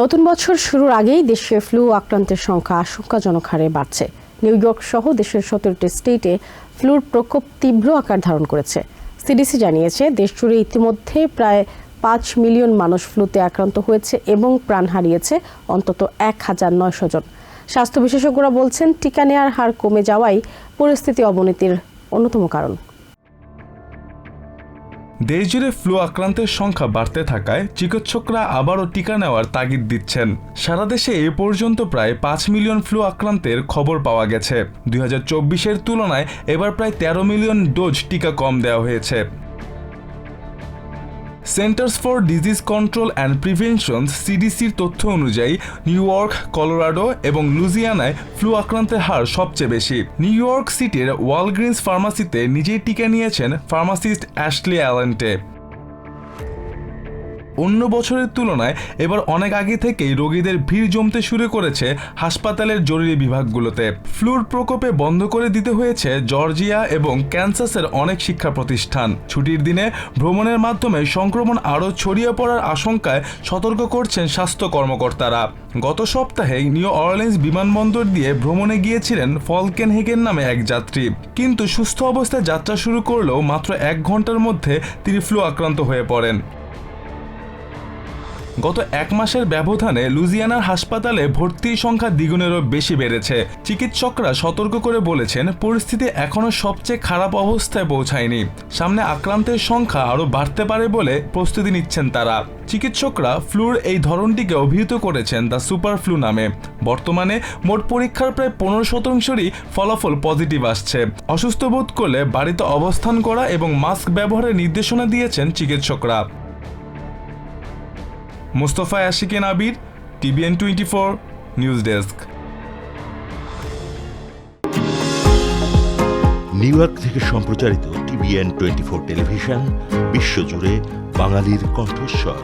নতুন বছর শুরুর আগেই দেশে ফ্লু আক্রান্তের সংখ্যা আশঙ্কাজনক হারে বাড়ছে। নিউ ইয়র্ক সহ দেশের সতেরোটি স্টেটে ফ্লুর প্রকোপ তীব্র আকার ধারণ করেছে। সিডিসি জানিয়েছে, দেশ জুড়ে ইতিমধ্যে প্রায় পাঁচ মিলিয়ন মানুষ ফ্লুতে আক্রান্ত হয়েছে এবং প্রাণ হারিয়েছে অন্তত এক হাজার নয়শো জন। স্বাস্থ্য বিশেষজ্ঞরা বলছেন, টিকা নেওয়ার হার কমে যাওয়াই পরিস্থিতি অবনতির অন্যতম কারণ। দেশজুড়ে ফ্লু আক্রান্তের সংখ্যা বাড়তে থাকায় চিকিৎসকরা আবারও টিকা নেওয়ার তাগিদ দিচ্ছেন। সারা দেশে এ পর্যন্ত প্রায় পাঁচ মিলিয়ন ফ্লু আক্রান্তের খবর পাওয়া গেছে। দুই চব্বিশের তুলনায় এবার প্রায় তেরো মিলিয়ন ডোজ টিকা কম দেওয়া হয়েছে। Centers for disease control and prevention সিডিসির তথ্য অনুযায়ী নিউ ইয়র্ক কলোরাডো এবং লুজিয়ানায় ফ্লু আক্রান্তের হার সবচেয়ে বেশি। নিউ ইয়র্ক সিটির ওয়ালগ্রিন্স ফার্মাসিতে নিজেই টিকা নিয়েছেন ফার্মাসিস্ট অ্যাশলি অ্যালেন্টে অন্য বছরের তুলনায় এবার অনেক আগে থেকেই রোগীদের ভিড় জমতে শুরু করেছে হাসপাতালের জরুরি বিভাগগুলোতে। ফ্লুর প্রকোপে বন্ধ করে দিতে হয়েছে জর্জিয়া এবং ক্যান্সাসের অনেক শিক্ষা প্রতিষ্ঠান। ছুটির দিনে ভ্রমণের মাধ্যমে সংক্রমণ আরও ছড়িয়ে পড়ার আশঙ্কায় সতর্ক করছেন স্বাস্থ্য কর্মকর্তারা। গত সপ্তাহে নিউ অরলেন্স বিমানবন্দর দিয়ে ভ্রমণে গিয়েছিলেন ফলকেন হেগেন নামে এক যাত্রী। কিন্তু সুস্থ অবস্থায় যাত্রা শুরু করলেও মাত্র এক ঘণ্টার মধ্যে তিনি ফ্লু আক্রান্ত হয়ে পড়েন। গত এক মাসের ব্যবধানে লুজিয়ানার হাসপাতালে ভর্তির সংখ্যা দ্বিগুণেরও বেশি বেড়েছে। চিকিৎসকরা সতর্ক করে বলেছেন, পরিস্থিতি এখনও সবচেয়ে খারাপ অবস্থায় পৌঁছায়নি। সামনে আক্রান্তের সংখ্যা আরও বাড়তে পারে বলে প্রস্তুতি নিচ্ছেন তারা। চিকিৎসকরা ফ্লুর এই ধরনটিকে অভিহিত করেছেন দ্য সুপার ফ্লু নামে। বর্তমানে মোট পরীক্ষার প্রায় পনেরো শতাংশেরই ফলাফল পজিটিভ আসছে। অসুস্থ বোধ করলে বাড়িতে অবস্থান করা এবং মাস্ক ব্যবহারের নির্দেশনা দিয়েছেন চিকিৎসকরা। Mostafa আশিকেন Abir TVN twenty four news desk. New York থেকে সম্প্রচারিত টিভিএন টোয়েন্টি ফোর টেলিভিশন, বিশ্বজুড়ে বাঙালির কণ্ঠস্বর।